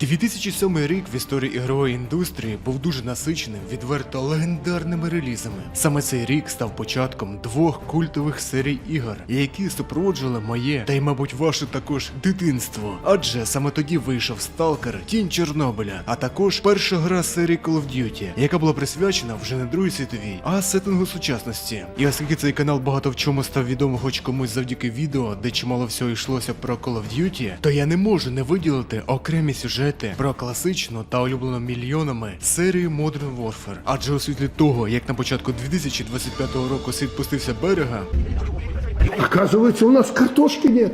2007 рік в історії ігрової індустрії був дуже насиченим відверто легендарними релізами. Саме цей рік став початком двох культових серій ігор, які супроводжували моє та й, мабуть, ваше також дитинство. Адже саме тоді вийшов Сталкер, Тінь Чорнобиля, а також перша гра серії Call of Duty, яка була присвячена вже не Другій світовій, а сеттингу сучасності. І оскільки цей канал багато в чому став відомий хоч комусь завдяки відео, де чимало всього йшлося про Call of Duty, то я не можу не виділити окремі сюжети про класичну та улюблену мільйонами серію Modern Warfare. Адже у світлі того, як на початку 2025 року світ пустився берега, Оказывается, у нас картошки нет.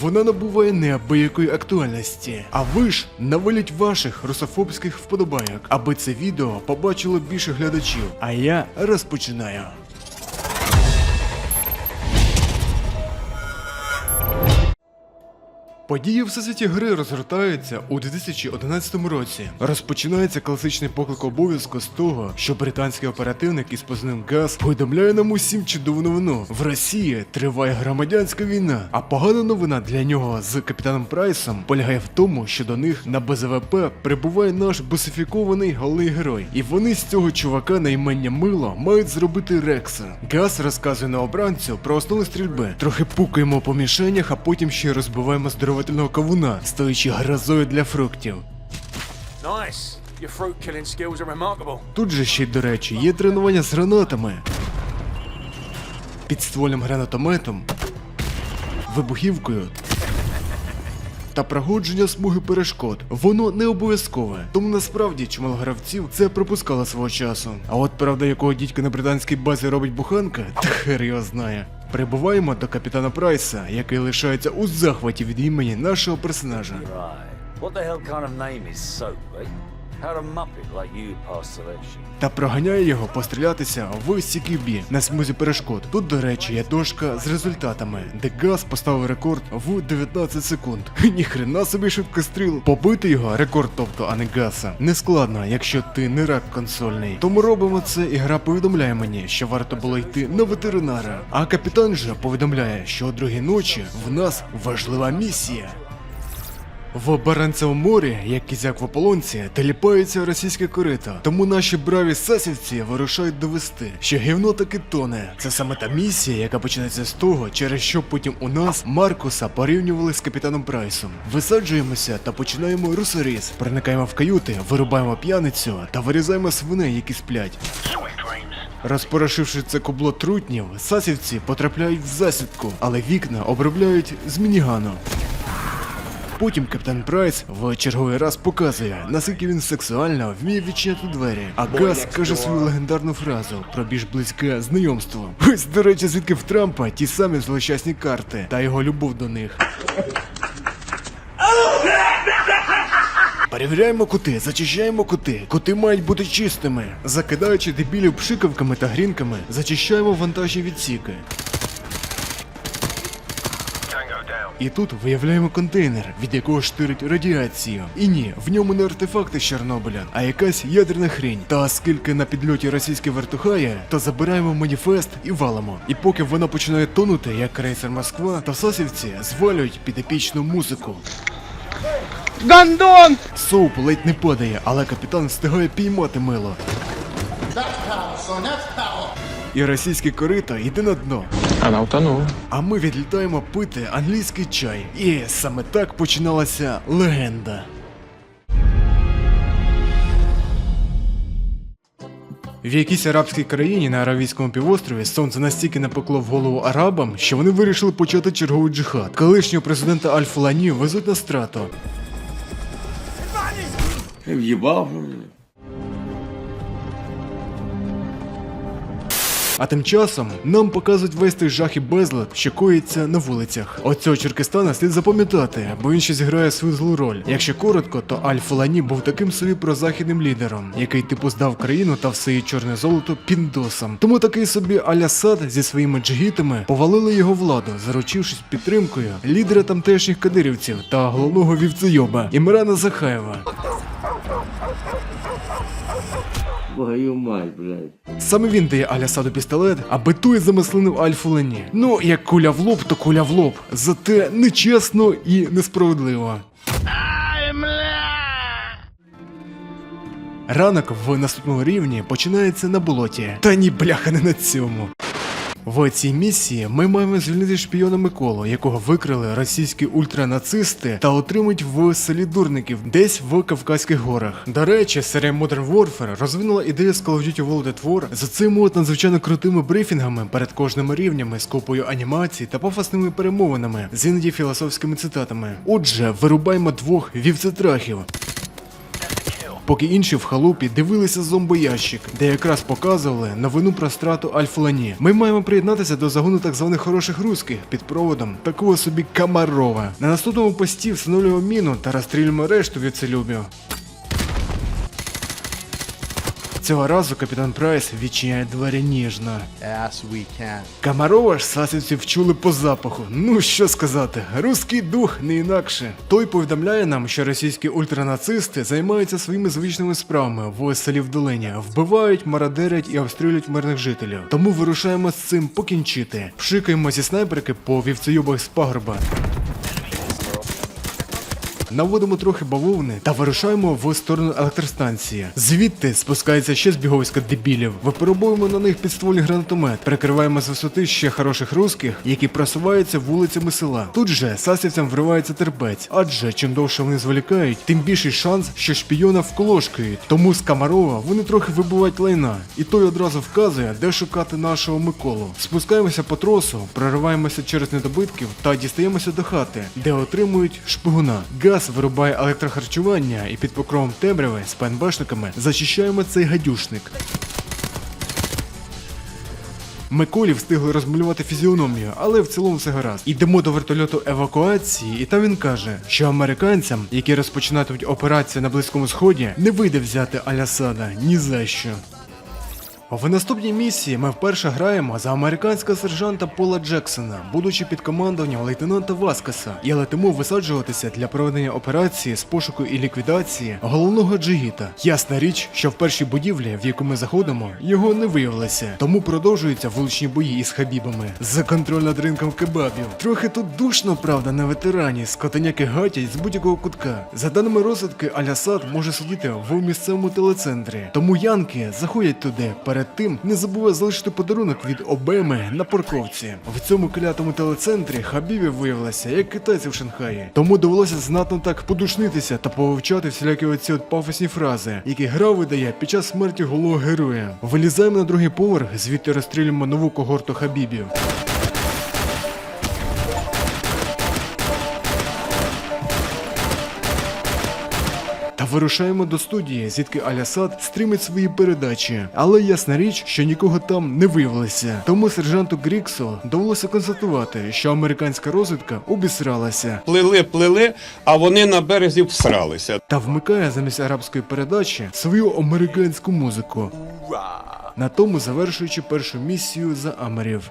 вона набуває неабиякої актуальності. А ви ж наваліть ваших русофобських вподобайок, аби це відео побачило більше глядачів. А я розпочинаю. Події в всесвіті гри розгортаються у 2011 році. Розпочинається класичний поклик обов'язку з того, що британський оперативник із позивним ГАЗ повідомляє нам усім чудову новину. В Росії триває громадянська війна. А погана новина для нього з капітаном Прайсом полягає в тому, що до них на БЗВП прибуває наш босифікований головний герой. І вони з цього чувака на імення Мило мають зробити Рекса. Газ розказує на обранцю про основи стрільби. Трохи пукаємо по мішенях, а потім ще й розбиваємо здоровительного кавуна, стоячи грозою для фруктів. Nice. Your fruit killing skills are remarkable. Тут же ще й, до речі, є тренування з гранатами, підствольним гранатометом, вибухівкою. Та проходження смуги перешкод. Воно не обов'язкове, тому насправді чимало гравців це пропускало свого часу. А от правда, якого дідька на британській базі робить буханка, та хер його знає. Прибуваємо до капітана Прайса, який лишається у захваті від імені нашого персонажа. Right. What the hell kind of name is Soap, eh? Та проганяє його пострілятися в CQB на смузі перешкод. Тут, до речі, є дошка з результатами, де Газ поставив рекорд в 19 секунд. Ніхрена собі швидкостріл. Побити його рекорд, тобто, а. Не складно, якщо ти не рак консольний. Тому робимо це, і гра повідомляє мені, що варто було йти на ветеринара. А капітан же повідомляє, що о другій ночі в нас важлива місія. В Баранцевому морі, як кізяк в ополонці, теліпаються російське корито. Тому наші браві сасівці вирушають довести, що гівно таки тоне. Це саме та місія, яка починається з того, через що потім у нас Маркуса порівнювали з капітаном Прайсом. Висаджуємося та починаємо русоріз. Проникаємо в каюти, вирубаємо п'яницю та вирізаємо свиней, які сплять. Розпорошивши це кубло трутнів, сасівці потрапляють в засідку, але вікна обробляють з мінігану. Потім капітан Прайс в черговий раз показує, наскільки він сексуально вміє відчиняти двері. А Газ каже свою легендарну фразу про більш близьке знайомство. Ось, до речі, звідки в Трампа ті самі злощасні карти та його любов до них. Перевіряємо кути, зачищаємо кути. Кути мають бути чистими. Закидаючи дебілів пшикавками та грінками, зачищаємо вантажні відсіки. І тут виявляємо контейнер, від якого штирить радіацію. І ні, в ньому не артефакти з Чорнобиля, а якась ядерна хрінь. Та оскільки на підльоті російське вертухає, то забираємо маніфест і валимо. І поки вона починає тонути, як крейсер Москва, то сасівці звалюють під епічну музику. Гандон! Соуп ледь не падає, але капітан встигає піймати мило. І російське корито йде на дно. Вона утонула. А ми відлітаємо пити англійський чай. І саме так починалася легенда. В якійсь арабській країні на Аравійському півострові сонце настільки напекло в голову арабам, що вони вирішили почати черговий джихад. Колишнього президента Аль-Фулані везуть на страту. Въебал. А тим часом нам показують весь той жах і безлад, що коїться на вулицях. Оцього Черкестана слід запам'ятати, бо він щось грає свою злу роль. Якщо коротко, то Аль-Фулані був таким собі прозахідним лідером, який типу здав країну та все її чорне золото піндосам. Тому такий собі Аль-Асад зі своїми джигітами повалили його владу, заручившись підтримкою лідера тамтешніх кадирівців та головного вівцейоба Імрана Захаєва. Твою мать, блядь. Саме він дає Алясаду пістолет, аби той замислинив Альфу Лені. Ну, як куля в лоб, то куля в лоб. Зате нечесно і несправедливо. Ранок в наступному рівні починається на болоті. Та ні, бляха, не на цьому. В цій місії ми маємо звільнити шпіона Миколу, якого викрили російські ультранацисти та отримують в селі дурників десь в Кавказьких горах. До речі, серія Modern Warfare розвинула ідею з Call of Duty World at War з цими от надзвичайно крутими брифінгами перед кожними рівнями з купою анімацій та пафосними перемовинами з іноді філософськими цитатами. Отже, вирубаємо двох вівцетрахів. Поки інші в халупі дивилися зомбоящик, де якраз показували новину про страту Альфлані. Ми маємо приєднатися до загону так званих хороших русських під проводом такого собі Камарова. На наступному пості встановлюємо міну та розстрілюємо решту вівцелюбів. Цього разу капітан Прайс відчиняє двері ніжно. As we can. Камарова ж сасівці вчули по запаху. Ну що сказати, руський дух не інакше. Той повідомляє нам, що російські ультранацисти займаються своїми звичними справами в селі в долині, вбивають, мародерять і обстрілюють мирних жителів. Тому вирушаємо з цим покінчити. Пшикаємо зі снайперки по вівцеюбах з пагорба. Наводимо трохи бавовни та вирушаємо в сторону електростанції. Звідти спускається ще збіговиська дебілів. Випробуємо на них підствольний гранатомет, перекриваємо з висоти ще хороших русських, які просуваються вулицями села. Тут же сасівцям вривається терпець, адже чим довше вони зволікають, тим більший шанс, що шпійона вколошкають. Тому з Камарова вони трохи вибивають лайна, і той одразу вказує, де шукати нашого Миколу. Спускаємося по тросу, прориваємося через недобитків та дістаємося до хати, де отримують шпигуна. Газ вирубає електрохарчування і під покровом темряви з ПНБшниками зачищаємо цей гадюшник. Миколі встигли розмалювати фізіономію, але в цілому все гаразд. Йдемо до вертольоту евакуації, і там він каже, що американцям, які розпочинатимуть операцію на Близькому Сході, не вийде взяти Алясада ні за що. В наступній місії ми вперше граємо за американського сержанта Пола Джексона, будучи під командуванням лейтенанта Васкаса, і летимо висаджуватися для проведення операції з пошуку і ліквідації головного джигіта. Ясна річ, що в першій будівлі, в яку ми заходимо, його не виявилося. Тому продовжуються вуличні бої із хабібами за контроль над ринком кебабів. Трохи тут душно, правда, на ветерані. Скотаняки гатять з будь-якого кутка. За даними розвідки, Алясад може сидіти в місцевому телецентрі. Тому янки заходять туди. Перед тим не забуває залишити подарунок від Обеми на парковці. В цьому клятому телецентрі хабібів виявилося, як китайці в Шанхаї. Тому довелося знатно так подушнитися та повивчати всілякі оці от пафосні фрази, які гра видає під час смерті головного героя. Вилізаємо на другий поверх, звідти розстрілюємо нову когорту хабібів. Вирушаємо до студії, звідки Алясад стрімить свої передачі. Але ясна річ, що нікого там не виявилося. Тому сержанту Гріксу довелося констатувати, що американська розвідка обісралася Плили, плили, а вони на березі всралися. та вмикає замість арабської передачі свою американську музику. На тому завершуючи першу місію за Амерів.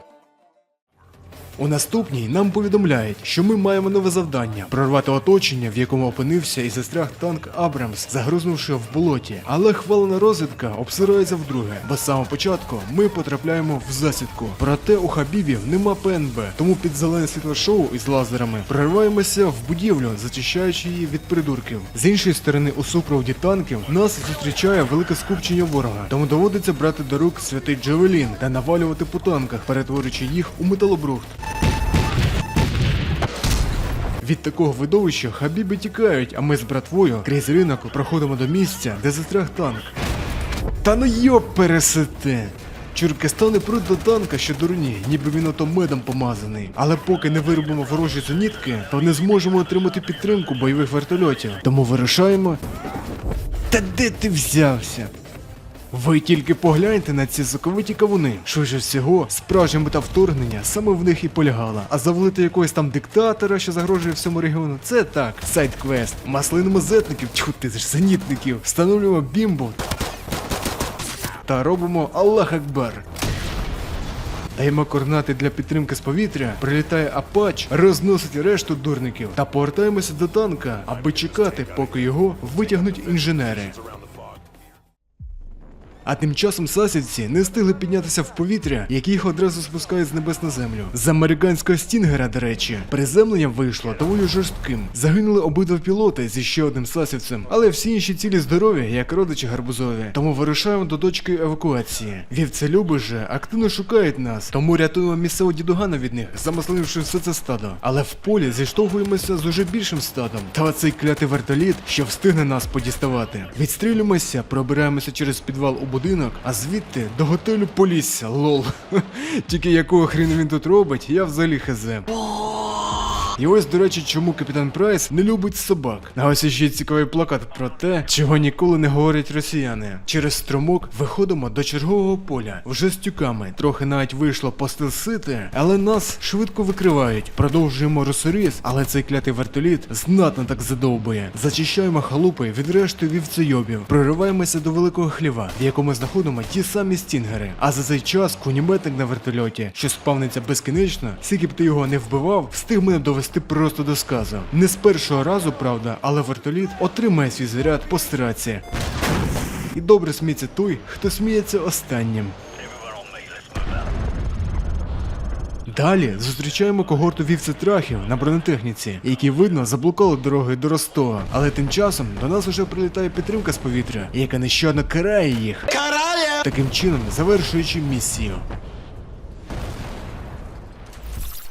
У наступній нам повідомляють, що ми маємо нове завдання прорвати оточення, в якому опинився і застряг танк Абрамс, загрузнувши в болоті. Але хвалена розвідка обсирається вдруге, бо з самого початку ми потрапляємо в засідку. Проте у Хабібів нема ПНБ, тому під зелене світло шоу із лазерами прориваємося в будівлю, зачищаючи її від придурків. З іншої сторони, у супроводі танків нас зустрічає велике скупчення ворога, тому доводиться брати до рук святий Джавелін та навалювати по танках, перетворюючи їх у металобрухт. Від такого видовища хабіби тікають, а ми з братвою крізь ринок проходимо до місця, де застряг танк. Та ну йоп пересете! Чуркестани пруть до танка, що дурні, ніби він ото медом помазаний. Але поки не виробимо ворожі зенітки, то не зможемо отримати підтримку бойових вертольотів. Тому вирушаємо. Та де ти взявся? Ви тільки погляньте на ці соковиті кавуни. Швидше всього, справжня мета вторгнення саме в них і полягала. А завалити якогось там диктатора, що загрожує всьому регіону, це так, сайт-квест. Маслинимо зетників, тьху ти ж зенітників, встановлюємо бімбу та робимо Аллах Акбар. Даємо координати для підтримки з повітря, прилітає Апач, розносить решту дурників та повертаємося до танка, аби чекати, поки його витягнуть інженери. А тим часом сасівці не встигли піднятися в повітря, які їх одразу спускають з небес на землю. З американського стінгера, до речі, приземлення вийшло доволі жорстким. Загинули обидва пілоти зі ще одним сасівцем, але всі інші цілі здорові, як родичі гарбузові. Тому вирушаємо до точки евакуації. Вівцелюби же активно шукають нас, тому рятуємо місцевого дідугана від них, замасливши все це стадо. Але в полі зіштовхуємося з уже більшим стадом. Та оцей клятий вертоліт, що встигне нас подіставати. Відстрілюємося, пробираємося через підвал у будинок, а звідти до готелю Полісся. Лол. Тільки якого хріна він тут робить, я взагалі хазе. І ось, до речі, чому капітан Прайс не любить собак. А ось ще цікавий плакат про те, чого ніколи не говорять росіяни. Через струмок виходимо до чергового поля, вже з тюками. Трохи навіть вийшло постелсити, але нас швидко викривають. Продовжуємо русоріз, але цей клятий вертоліт знатно так задовбує. Зачищаємо халупи від решти вівцейобів. Прориваємося до великого хліва, в якому знаходимо ті самі стінгери. А за цей час куніметник на вертольоті, що спавниться безкінечно, скільки б ти його не вбивав, встиг мене довести просто до сказу. Не з першого разу, правда, але вертоліт отримає свій заряд по сраці. І добре сміється той, хто сміється останнім. Далі зустрічаємо когорту вівцетрахів на бронетехніці, які видно заблукали дорогою до Ростова. Але тим часом до нас уже прилітає підтримка з повітря, яка нещадно карає їх. Карає! Таким чином завершуючи місію.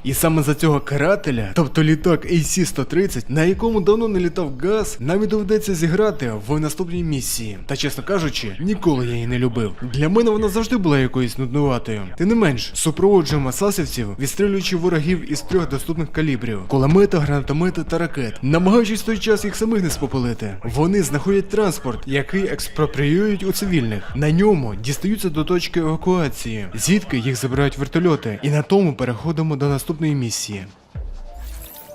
І саме за цього карателя, тобто літак AC-130, на якому давно не літав газ, нам і доведеться зіграти в наступній місії. Та чесно кажучи, ніколи я її не любив. Для мене вона завжди була якоюсь нуднуватою. Тим не менш, супроводжуємо сасівців, відстрілюючи ворогів із трьох доступних калібрів: кулемета, гранатомети та ракет, намагаючись той час їх самих не спопилити. Вони знаходять транспорт, який експропріюють у цивільних. На ньому дістаються до точки евакуації, звідки їх забирають вертольоти, і на тому переходимо до наступної місії.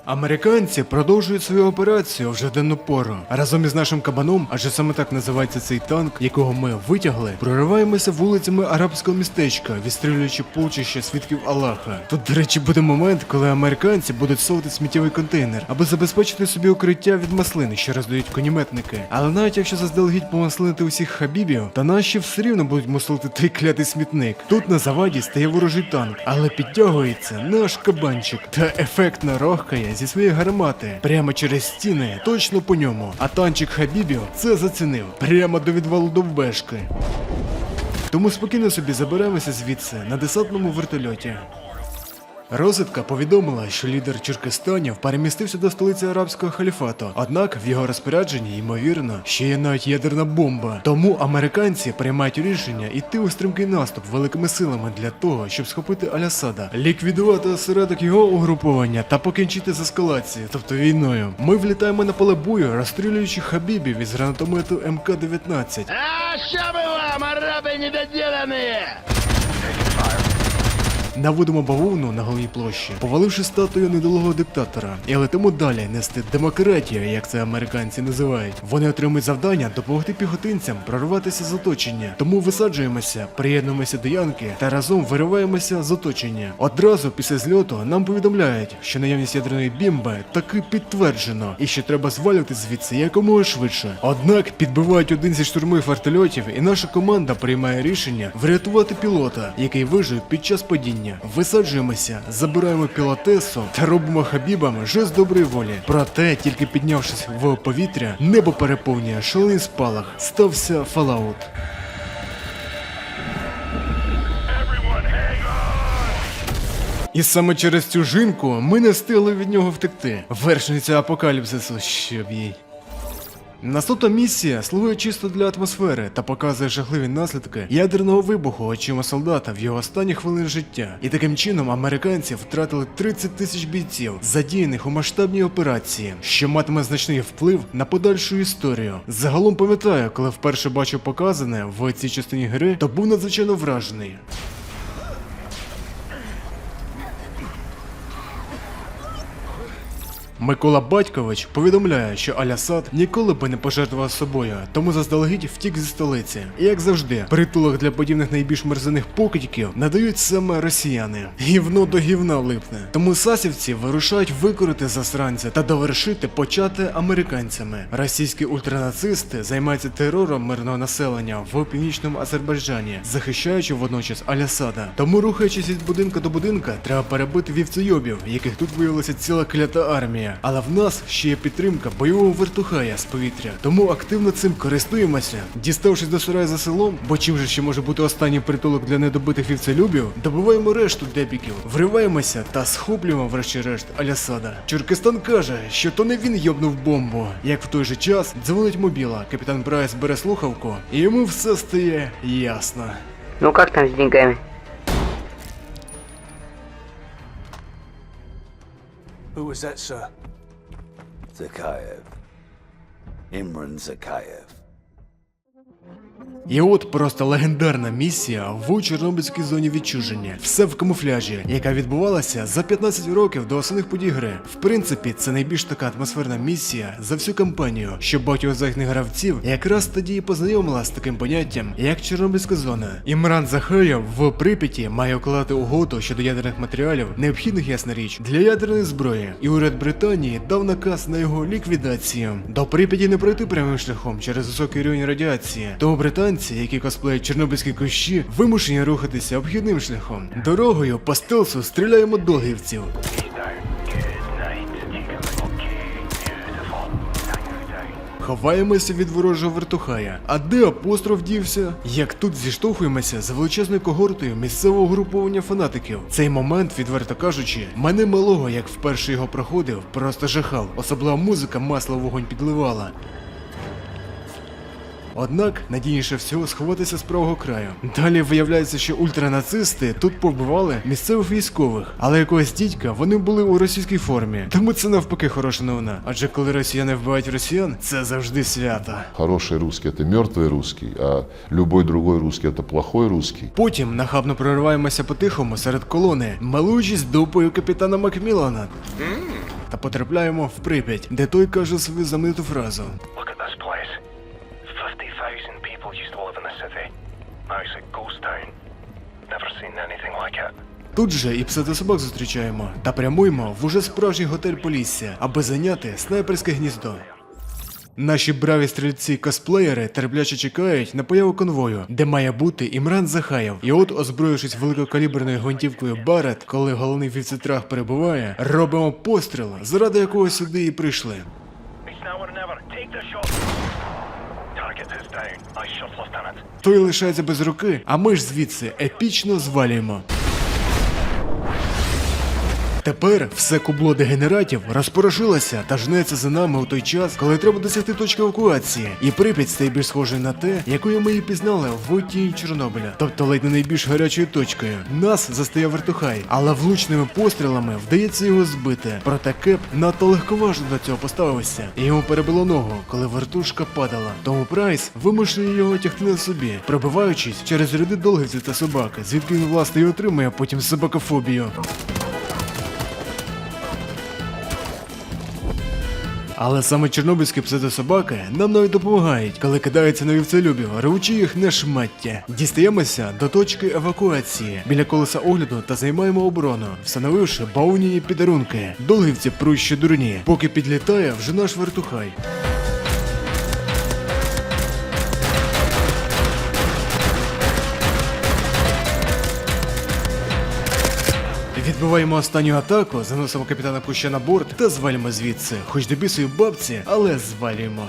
Американці продовжують свою операцію вже денну пору. Разом із нашим кабаном, адже саме так називається цей танк, якого ми витягли, прориваємося вулицями арабського містечка, відстрілюючи полчище свідків Аллаха. Тут, до речі, буде момент, коли американці будуть совати сміттєвий контейнер, аби забезпечити собі укриття від маслини, що роздають коніметники. Але навіть якщо заздалегідь помаслинити усіх хабібів, то наші все рівно будуть муслити той клятий смітник. Тут на заваді стає ворожий танк, але підтягується наш кабанчик та ефектно рохкає зі своєї гармати прямо через стіни, точно по ньому. А танчик Хабібів це зацінив прямо до відвалу довбешки. Тому спокійно собі заберемося звідси на десантному вертольоті. Розвідка повідомила, що лідер Черкестанів перемістився до столиці арабського халіфату. Однак в його розпорядженні, ймовірно, ще є навіть ядерна бомба. Тому американці приймають рішення йти у стрімкий наступ великими силами для того, щоб схопити Алясада, ліквідувати осередок його угруповання та покінчити з ескалацією, тобто війною. Ми влітаємо на поле бою, розстрілюючи хабібів із гранатомету МК-19. А що ми вам, араби недоділені? Наводимо бавовну на головній площі, поваливши статую недолугого диктатора, і летимо далі нести демократію, як це американці називають. Вони отримують завдання допомогти піхотинцям прорватися з оточення. Тому висаджуємося, приєднуємося до Янки та разом вириваємося з оточення. Одразу після зльоту нам повідомляють, що наявність ядерної бімби таки підтверджено, і що треба звалювати звідси якомога швидше. Однак підбивають один зі штурмових вертольотів, і наша команда приймає рішення врятувати пілота, який вижив під час падіння. Висаджуємося, забираємо пілотесу та робимо хабібам жест доброї волі. Проте, тільки піднявшись в повітря, небо переповнює шалений спалах. Стався фалаут. І саме через цю жінку ми не встигли від нього втекти. Вершниця апокаліпсису, щоб їй. Наступна місія слугує чисто для атмосфери та показує жахливі наслідки ядерного вибуху очима солдата в його останні хвилини життя. І таким чином американці втратили 30 тисяч бійців, задіяних у масштабній операції, що матиме значний вплив на подальшу історію. Загалом пам'ятаю, коли вперше бачив показане в цій частині гри, то був надзвичайно вражений. Микола Батькович повідомляє, що Алясад ніколи би не пожертвував собою, тому заздалегідь втік зі столиці. І як завжди, притулок для подібних найбільш мерзених покидьків надають саме росіяни. Гівно до гівна липне. Тому сасівці вирушають викорити засранця та довершити почати американцями. Російські ультранацисти займаються терором мирного населення в північному Азербайджані, захищаючи водночас Алясада. Тому, рухаючись від будинка до будинка, треба перебити вівцейобів, яких тут виявилася ціла клята армія. Але в нас ще є підтримка бойового вертухая з повітря. Тому активно цим користуємося. Діставшись до сараю за селом, бо чим же ще може бути останній притулок для недобитих вівцелюбів, добиваємо решту дебіків, вриваємося та схоплюємо врешті-решт Алясада. Чуркистан каже, що то не він йобнув бомбу. Як в той же час дзвонить мобіла, капітан Прайс бере слухавку, і йому все стає ясно. Ну как там с деньгами? Who was that, sir? Zakayev. Imran Zakayev. І от просто легендарна місія в Чорнобильській зоні відчуження. Все в камуфляжі, яка відбувалася за 15 років до основних подій гри. В принципі, це найбільш така атмосферна місія за всю кампанію, що багатьох західних гравців якраз тоді і познайомила з таким поняттям, як Чорнобильська зона. Імран Захаєв в Прип'яті має укладати угоду щодо ядерних матеріалів, необхідних ясна річ, для ядерної зброї. І уряд Британії дав наказ на його ліквідацію. До Прип'яті не пройти прямим шляхом через високий рівень радіації. Тому британці, які косплеють чорнобильські кущі, вимушені рухатися обхідним шляхом. Дорогою по стелсу стріляємо долгівців. Ховаємося від ворожого вертухая. А де апостроф дівся? Як тут зіштовхуємося за величезною когортою місцевого груповання фанатиків. Цей момент, відверто кажучи, мене малого, як вперше його проходив, просто жахав. Особлива музика масло вогонь підливала. Однак надійніше всього сховатися з правого краю. Далі виявляється, що ультранацисти тут побивали місцевих військових, але якогось дідька вони були у російській формі. Тому це навпаки хороша новина. Адже коли росіяни вбивають росіян, це завжди свято. Хороший русский – это мертвый русский, а любой другой русский – это плохой русский. Потім нахабно прориваємося по-тихому серед колони, малуючись дупою капітана Макмілана. Та потрапляємо в Прип'ять, де той каже свою знамениту фразу. Тут же і псевдособак зустрічаємо та прямуємо в уже справжній готель Полісся, аби зайняти снайперське гніздо. Наші браві стрільці-косплеєри терпляче чекають на появу конвою, де має бути Імран Захаєв. І от, озброївшись великокаліберною гвинтівкою Барет, коли головний віцетрах перебуває, робимо постріл, заради якого сюди і прийшли. Той лишається без руки, а ми ж звідси епічно звалюємо. Тепер все кубло дегенератів розпорошилося та жнеться за нами у той час, коли треба досягти точки евакуації. І Прип'ять стає більш схожою на те, якою ми її пізнали в тіні Чорнобиля, тобто ледь не найбільш гарячою точкою. Нас застає вертухай, але влучними пострілами вдається його збити. Проте Кеп надто легковажно до цього поставився, і йому перебило ногу, коли вертушка падала. Тому Прайс вимушує його тягти на собі, пробиваючись через ряди долгівців та собаки, звідки він власне і отримує потім собакофобію. Але саме чорнобильські псевдособаки нам навіть допомагають, коли кидаються на вівцелюбів, ревучи їх на шмаття. Дістаємося до точки евакуації біля колеса огляду та займаємо оборону, встановивши бауніні підарунки. Долгівці прущі дурні, поки підлітає вже наш вертухай. Відбиваємо останню атаку, заносимо капітана Куща на борт та звалимо звідси, хоч до бісої бабці, але звалюємо.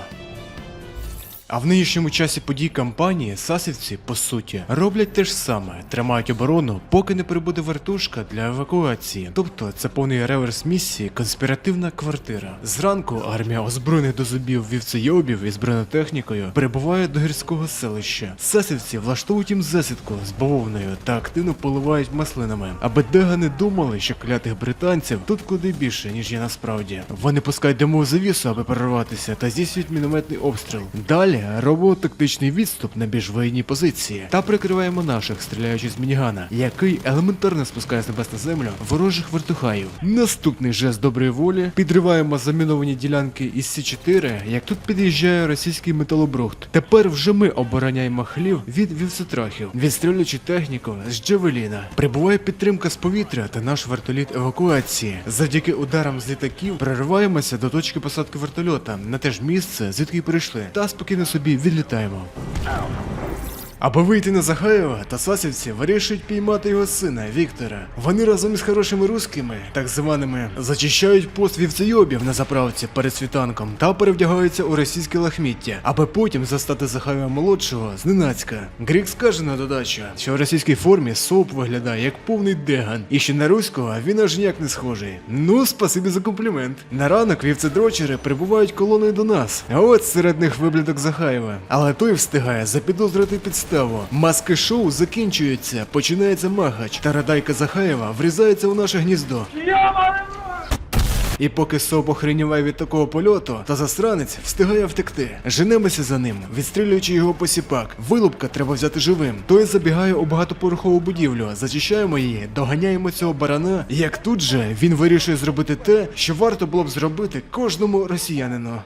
А в нинішньому часі подій кампанії сасівці, по суті, роблять те ж саме, тримають оборону, поки не прибуде вертушка для евакуації. Тобто це повний реверс місії, конспіративна квартира. Зранку армія озброєних до зубів вівцейобів із бронетехнікою прибуває до гірського селища. Сасівці влаштовують їм засідку з бавовною та активно поливають маслинами, аби дега не думали, що клятих британців тут куди більше, ніж є насправді. Вони пускають димову завісу, аби прорватися, та здійснюють мінометний обстріл. Далі Далі тактичний відступ на більш вигідні позиції та прикриваємо наших, стріляючи з мінігана, який елементарно спускає з небес на землю ворожих вертухаїв. Наступний жест доброї волі підриваємо заміновані ділянки із С4, як тут під'їжджає російський металобрухт. Тепер вже ми обороняємо хлів від вівцетрахів, відстрілюючи техніку з Джавеліна. Прибуває підтримка з повітря та наш вертоліт евакуації. Завдяки ударам з літаків прориваємося до точки посадки вертольота на те ж місце, звідки й прийшли, та спокійно собі відлітаємо. Аби вийти на Захаєва, тасасівці вирішують піймати його сина Віктора. Вони разом із хорошими русскими, так званими, зачищають пост вівцейобів на заправці перед світанком та перевдягаються у російське лахміття, аби потім застати Захаєва молодшого зненацька. Грік скаже на додачу, що в російській формі соп виглядає як повний деган, і що на руського він аж ніяк не схожий. Ну, спасибі за комплімент. На ранок вівцедрочери прибувають колоною до нас. А от серед них виблядок Захаєва. Але той встигає запідозрити підставу. Маски шоу закінчуються, починається магач, та радайка Захаєва врізається у наше гніздо. І поки СОП охреніває від такого польоту, та засранець встигає втекти. Женемося за ним, відстрілюючи його посіпак. Вилупка треба взяти живим. Той забігає у багатоповерхову будівлю, зачищаємо її, доганяємо цього барана. Як тут же він вирішує зробити те, що варто було б зробити кожному росіянину.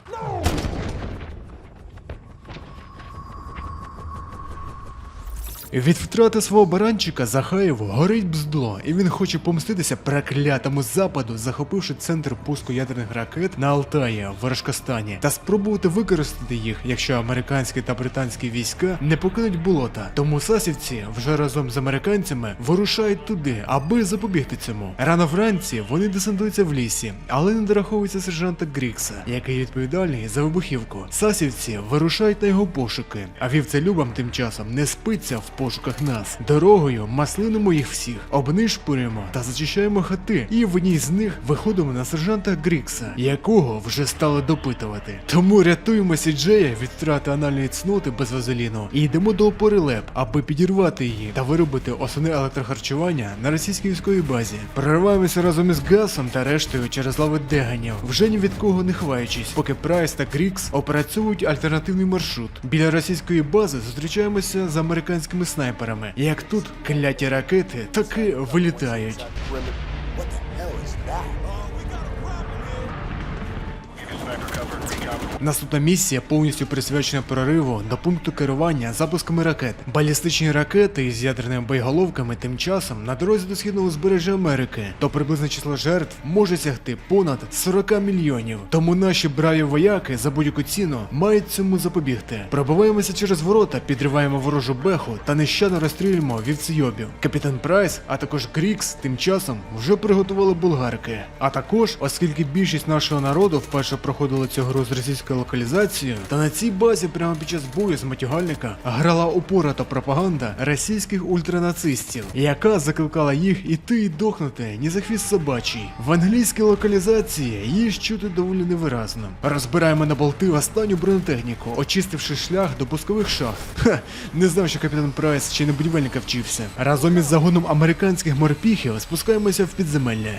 Від втрати свого баранчика Захаєву горить бздло, і він хоче помститися проклятому западу, захопивши центр пуску ядерних ракет на Алтаї в Рашкостані, та спробувати використати їх, якщо американські та британські війська не покинуть болота. Тому сасівці вже разом з американцями вирушають туди, аби запобігти цьому. Рано вранці вони десантуються в лісі, але не дораховуються сержанта Грікса, який відповідальний за вибухівку. Сасівці вирушають на його пошуки, а вівцелюбам тим часом не спиться в пошуках нас. Дорогою маслинимо їх всіх, обнишпорюємо та зачищаємо хати. І в одній з них виходимо на сержанта Грікса, якого вже стали допитувати. Тому рятуємо Сіджея від втрати анальної цноти без вазеліну і йдемо до опори ЛЕП, аби підірвати її та виробити основне електрохарчування на російській військовій базі. Прориваємося разом із Гасом та рештою через лави деганів, вже ні від кого не ховаючись, поки Прайс та Грікс опрацьовують альтернативний маршрут. Біля російської бази зустрічаємося з американськими снайперами. Як тут кляті ракети таки вилітають. Наступна місія повністю присвячена прориву до пункту керування запусками ракет. Балістичні ракети із ядерними боєголовками тим часом на дорозі до східного узбережжя Америки, то приблизне число жертв може сягти понад 40 мільйонів. Тому наші браві вояки за будь-яку ціну мають цьому запобігти. Пробиваємося через ворота, підриваємо ворожу беху та нещадно розстрілюємо вівцейобів. Капітан Прайс, а також Крікс тим часом вже приготували болгарки. А також, оскільки більшість нашого народу вперше проходила цю гру з російською локалізацією, та на цій базі прямо під час бою з матюгальника грала упората пропаганда російських ультранацистів, яка закликала їх іти і дохнути ні за хвіст собачий. В англійській локалізації її чути доволі невиразно. Розбираємо на болти останню бронетехніку, очистивши шлях до пускових шахт. Ха, не знав, що капітан Прайс ще на будівельника вчився. Разом із загоном американських морпіхів спускаємося в підземелля.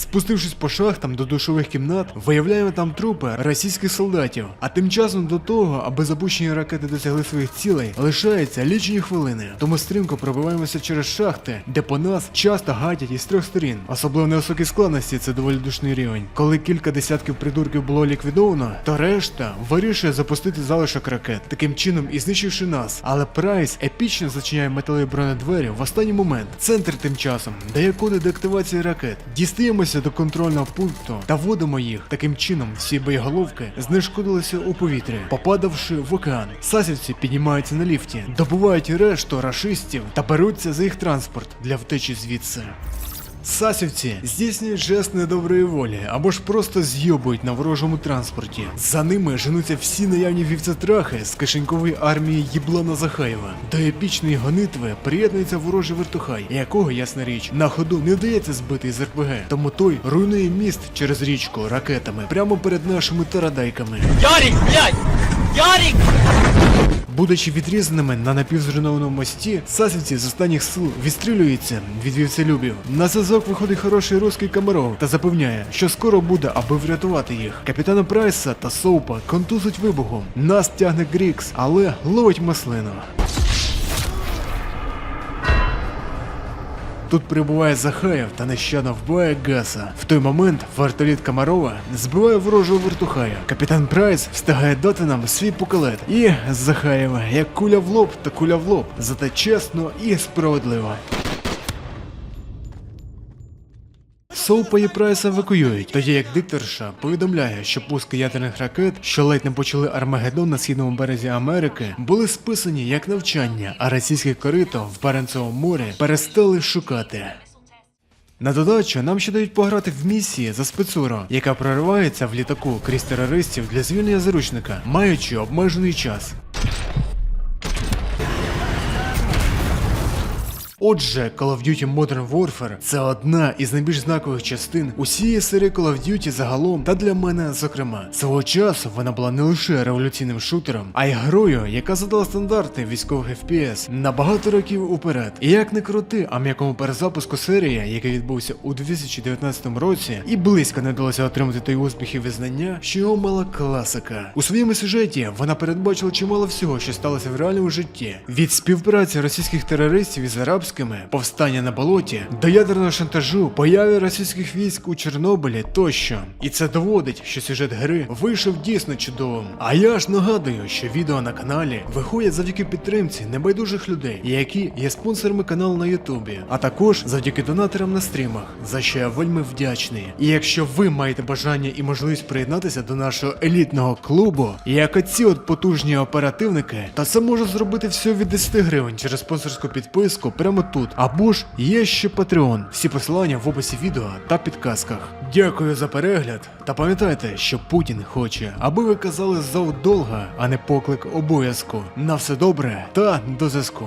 Спустившись по шахтам до душових кімнат, виявляємо там трупи російських солдатів. А тим часом до того, аби запущені ракети досягли своїх цілей, лишається лічені хвилини. Тому стрімко пробиваємося через шахти, де по нас часто гатять із трьох сторін. Особливо на високій складності це доволі душний рівень. Коли кілька десятків придурків було ліквідовано, то решта вирішує запустити залишок ракет, таким чином і знищивши нас. Але Прайс епічно зачиняє металеві бронедвері в останній момент. Центр тим часом дає коди деактивації ракет. Дістаємося до контрольного пункту та вводимо їх. Таким чином всі боєголовки знешкодилися у повітрі, попадавши в океан. Сасівці піднімаються на ліфті, добувають решту рашистів та беруться за їх транспорт для втечі звідси. Сасівці здійснюють жест недоброї волі або ж просто з'йобують на ворожому транспорті. За ними женуться всі наявні вівцетрахи з кишенькової армії Єблана Захаєва. До епічної гонитви приєднується ворожий вертухай, якого, ясна річ, на ходу не вдається збити з РПГ. Тому той руйнує міст через річку ракетами прямо перед нашими тарадайками. Ярик, блядь! Будучи відрізаними на напівзруйнованому мості, сасівці з останніх сил відстрілюються від вівцелюбів. На зв'язок виходить хороший русський камеров та запевняє, що скоро буде, аби врятувати їх. Капітана Прайса та Соупа контузить вибухом. Нас тягне Грікс, але ловить маслину. Тут прибуває Захаєв та нещадно вбиває Гаса. В той момент вертоліт Комарова збиває ворожого вертухая. Капітан Прайс встигає дати нам свій покалет. І Захаєва, як куля в лоб, та куля в лоб. Зате чесно і справедливо. Соупа і Прайса евакуюють, тоді як дикторша повідомляє, що пуски ядерних ракет, що ледь не почали Армагеддон на східному березі Америки, були списані як навчання, а російське корито в Баренцевому морі перестали шукати. На додачу нам ще дають пограти в місії за спецуру, яка проривається в літаку крізь терористів для звільнення заручника, маючи обмежений час. Отже, Call of Duty Modern Warfare це одна із найбільш знакових частин усієї серії Call of Duty загалом, та для мене зокрема. Свого часу вона була не лише революційним шутером, а й грою, яка задала стандарти військових FPS на багато років уперед. І як не крути, а м'якому перезапуску серії, який відбувся у 2019 році, і близько не вдалося отримати той успіх і визнання, що його мала класика. У своєму сюжеті вона передбачила чимало всього, що сталося в реальному житті: від співпраці російських терористів із арабськими, повстання на болоті, до ядерного шантажу, появи російських військ у Чорнобилі тощо. І це доводить, що сюжет гри вийшов дійсно чудовим. А я ж нагадую, що відео на каналі виходять завдяки підтримці небайдужих людей, які є спонсорами каналу на Ютубі, а також завдяки донаторам на стрімах, за що я вельми вдячний. І якщо ви маєте бажання і можливість приєднатися до нашого елітного клубу, як оці от потужні оперативники, то це може зробити всього від 10 гривень через спонсорську підписку прямо тут. Або ж є ще Patreon. Всі посилання в описі відео та підказках. Дякую за перегляд. Та пам'ятайте, що Путін хоче, аби ви казали завдовга, а не поклик обов'язку. На все добре та до зв'язку.